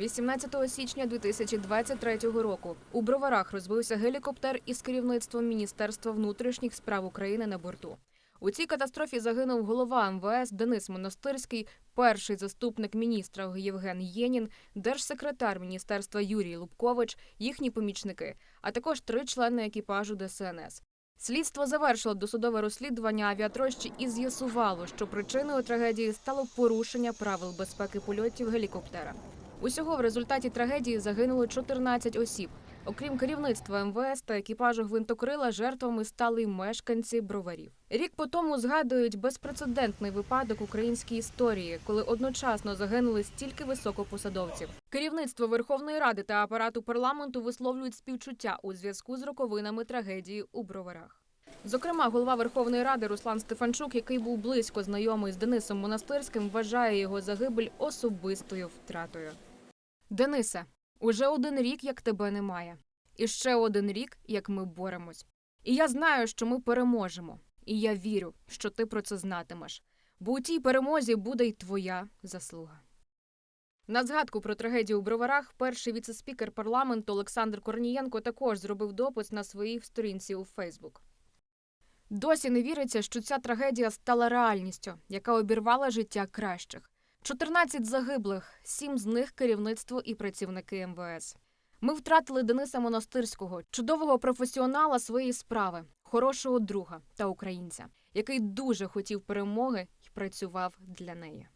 18 січня 2023 року у Броварах розбився гелікоптер із керівництвом Міністерства внутрішніх справ України на борту. У цій катастрофі загинув голова МВС Денис Монастирський, перший заступник міністра Євген Єнін, держсекретар міністерства Юрій Лубкович, їхні помічники, а також три члени екіпажу ДСНС. Слідство завершило досудове розслідування авіатрощі і з'ясувало, що причиною трагедії стало порушення правил безпеки польотів гелікоптера. Усього в результаті трагедії загинуло 14 осіб. Окрім керівництва МВС та екіпажу гвинтокрила, жертвами стали й мешканці броварів. Рік по тому згадують безпрецедентний випадок українській історії, коли одночасно загинули стільки високопосадовців. Керівництво Верховної Ради та апарату парламенту висловлюють співчуття у зв'язку з роковинами трагедії у броварах. Зокрема, голова Верховної Ради Руслан Стефанчук, який був близько знайомий з Денисом Монастирським, вважає його загибель особистою втратою. Денисе, уже один рік, як тебе немає, і ще один рік, як ми боремось. І я знаю, що ми переможемо. І я вірю, що ти про це знатимеш. Бо у тій перемозі буде й твоя заслуга. На згадку про трагедію у броварах перший віцеспікер парламенту Олександр Корнієнко також зробив допис на своїй сторінці у Фейсбук. Досі не віриться, що ця трагедія стала реальністю, яка обірвала життя кращих. 14 загиблих, сім з них керівництво і працівники МВС. Ми втратили Дениса Монастирського, чудового професіонала своєї справи, хорошого друга та українця, який дуже хотів перемоги і працював для неї.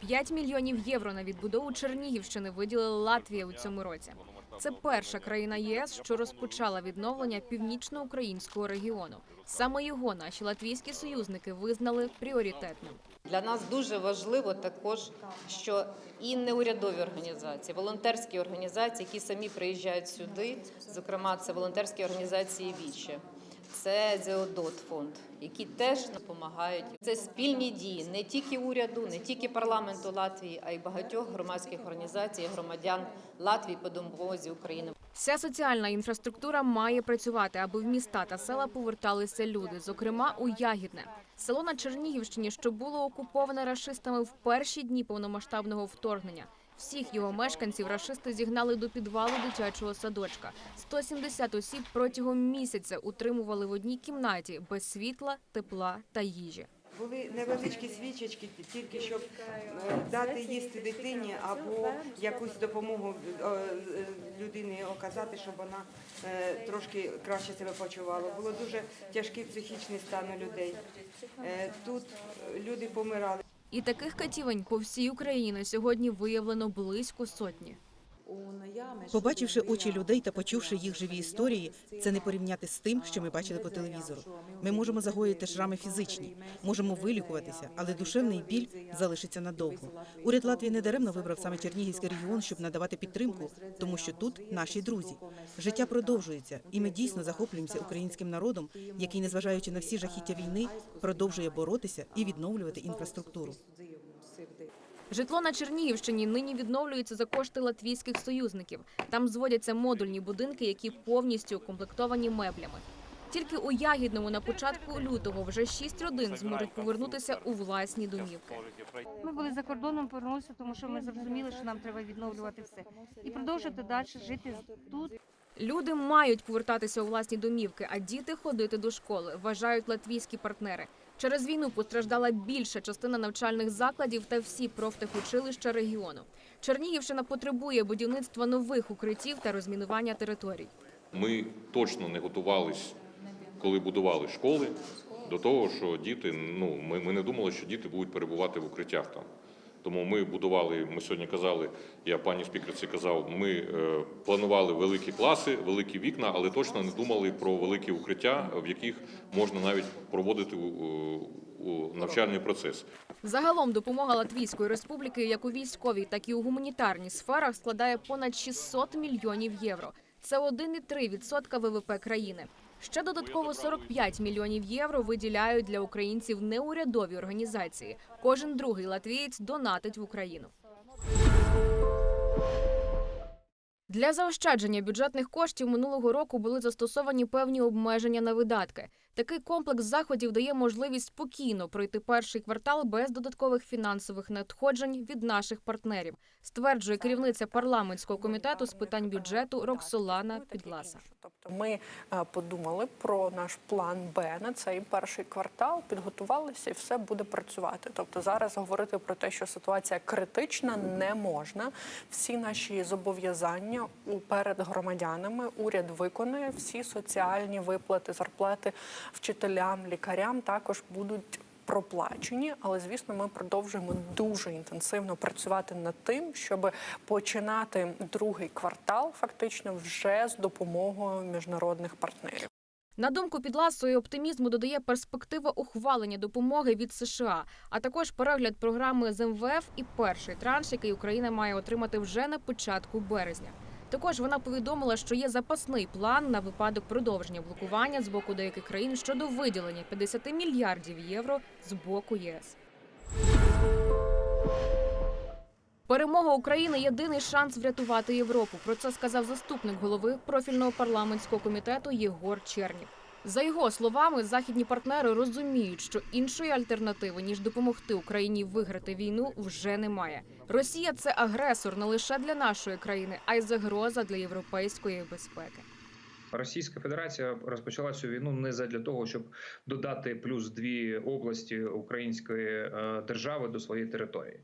5 мільйонів євро на відбудову Чернігівщини виділила Латвія у цьому році. Це перша країна ЄС, що розпочала відновлення північноукраїнського регіону. Саме його наші латвійські союзники визнали пріоритетним. Для нас дуже важливо також, що і неурядові організації, волонтерські організації, які самі приїжджають сюди, зокрема, це волонтерські організації Віче, це Зеодот фонд, які теж допомагають. Це спільні дії не тільки уряду, не тільки парламенту Латвії, а й багатьох громадських організацій, громадян Латвії по допомозі України. Вся соціальна інфраструктура має працювати, аби в міста та села поверталися люди, зокрема у Ягідне. Село на Чернігівщині, що було окуповане рашистами в перші дні повномасштабного вторгнення. Всіх його мешканців рашисти зігнали до підвалу дитячого садочка. 170 осіб протягом місяця утримували в одній кімнаті без світла, тепла та їжі. Були невеличкі свічечки, тільки щоб е, дати їсти дитині або якусь допомогу е, е, людині оказати, щоб вона трошки краще себе почувала. Було дуже тяжкий психічний стан у людей. Тут люди помирали. І таких катівень по всій Україні сьогодні виявлено близько сотні. Побачивши очі людей та почувши їх живі історії, це не порівняти з тим, що ми бачили по телевізору. Ми можемо загоїти шрами фізичні, можемо вилікуватися, але душевний біль залишиться надовго. Уряд Латвії недаремно вибрав саме Чернігівський регіон, щоб надавати підтримку, тому що тут наші друзі. Життя продовжується, і ми дійсно захоплюємося українським народом, який, незважаючи на всі жахіття війни, продовжує боротися і відновлювати інфраструктуру. Житло на Чернігівщині нині відновлюється за кошти латвійських союзників. Там зводяться модульні будинки, які повністю укомплектовані меблями. Тільки у Ягідному на початку лютого вже шість родин зможуть повернутися у власні домівки. Ми були за кордоном, повернулися, тому що ми зрозуміли, що нам треба відновлювати все і продовжити далі жити тут. Люди мають повертатися у власні домівки, а діти ходити до школи, вважають латвійські партнери. Через війну постраждала більша частина навчальних закладів та всі профтехучилища регіону. Чернігівщина потребує будівництва нових укриттів та розмінування територій. Ми точно не готувались, коли будували школи, до того, що діти, ну ми, ми не думали, що діти будуть перебувати в укриттях там. Тому ми будували, ми сьогодні казали, я пані спікерці казав, ми е, планували великі класи, великі вікна, але точно не думали про великі укриття, в яких можна навіть проводити у, навчальний процес. Загалом допомога Латвійської республіки як у військовій, так і у гуманітарній сферах складає понад 600 мільйонів євро. Це 1,3% ВВП країни. Ще додатково 45 мільйонів євро виділяють для українців неурядові організації. Кожен другий латвієць донатить в Україну. Для заощадження бюджетних коштів минулого року були застосовані певні обмеження на видатки. Такий комплекс заходів дає можливість спокійно пройти перший квартал без додаткових фінансових надходжень від наших партнерів, стверджує керівниця парламентського комітету з питань бюджету Роксолана Підласа. Ми е, подумали про наш план Б на цей перший квартал, підготувалися і все буде працювати. Тобто зараз говорити про те, що ситуація критична, не можна. Всі наші зобов'язання перед громадянами уряд виконує. Всі соціальні виплати, зарплати вчителям, лікарям також будуть. Проплачені, але звісно, ми продовжуємо дуже інтенсивно працювати над тим, щоб починати другий квартал, фактично вже з допомогою міжнародних партнерів. На думку Підласої, оптимізму додає перспектива ухвалення допомоги від США, а також перегляд програми з МВФ і перший транш, який Україна має отримати вже на початку березня. Також вона повідомила, що є запасний план на випадок продовження блокування з боку деяких країн щодо виділення 50 мільярдів євро з боку ЄС. Перемога України єдиний шанс врятувати Європу. Про це сказав заступник голови профільного парламентського комітету Єгор Чернів. За його словами, західні партнери розуміють, що іншої альтернативи ніж допомогти Україні виграти війну вже немає. Росія це агресор не лише для нашої країни, а й загроза для європейської безпеки. Російська Федерація розпочала цю війну не задля того, щоб додати плюс дві області української е, держави до своєї території.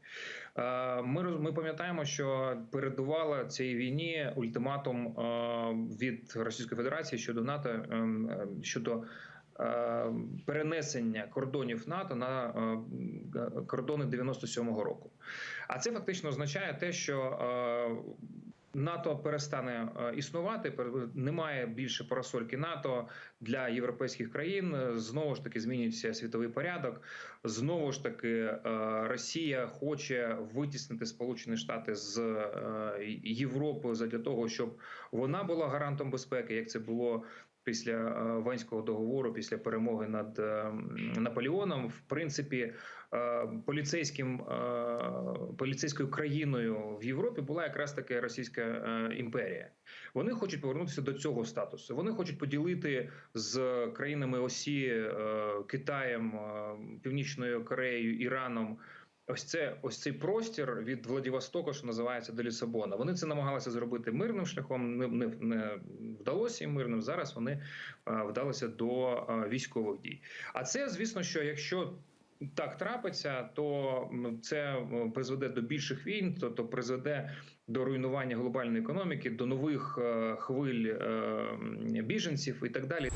Е, Ми ми пам'ятаємо, що передувала цій війні ультиматум е, від Російської Федерації щодо НАТО ем, е, щодо. Перенесення кордонів НАТО на кордони 97-го року, а це фактично означає те, що НАТО перестане е, існувати. Немає більше парасольки НАТО для європейських країн. Знову ж таки змінюється світовий порядок. Знову ж таки, е, Росія хоче витіснити Сполучені Штати з е, Європи для того, щоб вона була гарантом безпеки, як це було. Після е, Ванського договору, після перемоги над е, Наполеоном, в принципі, е, поліцейським поліцейською країною в Європі була якраз таки Російська імперія. Вони хочуть повернутися до цього статусу. Вони хочуть поділити з країнами Осі, Китаєм, Північною Кореєю, Іраном. Ось це ось цей простір від Владивостока, що називається до Лісабона. Вони це намагалися зробити мирним шляхом. Не, не, не вдалося їм мирним. Зараз вони е, вдалися до е, військових дій. А це, звісно, що якщо так трапиться, то це призведе до більших війн, то, то призведе до руйнування глобальної економіки, до нових е, хвиль е, біженців і так далі.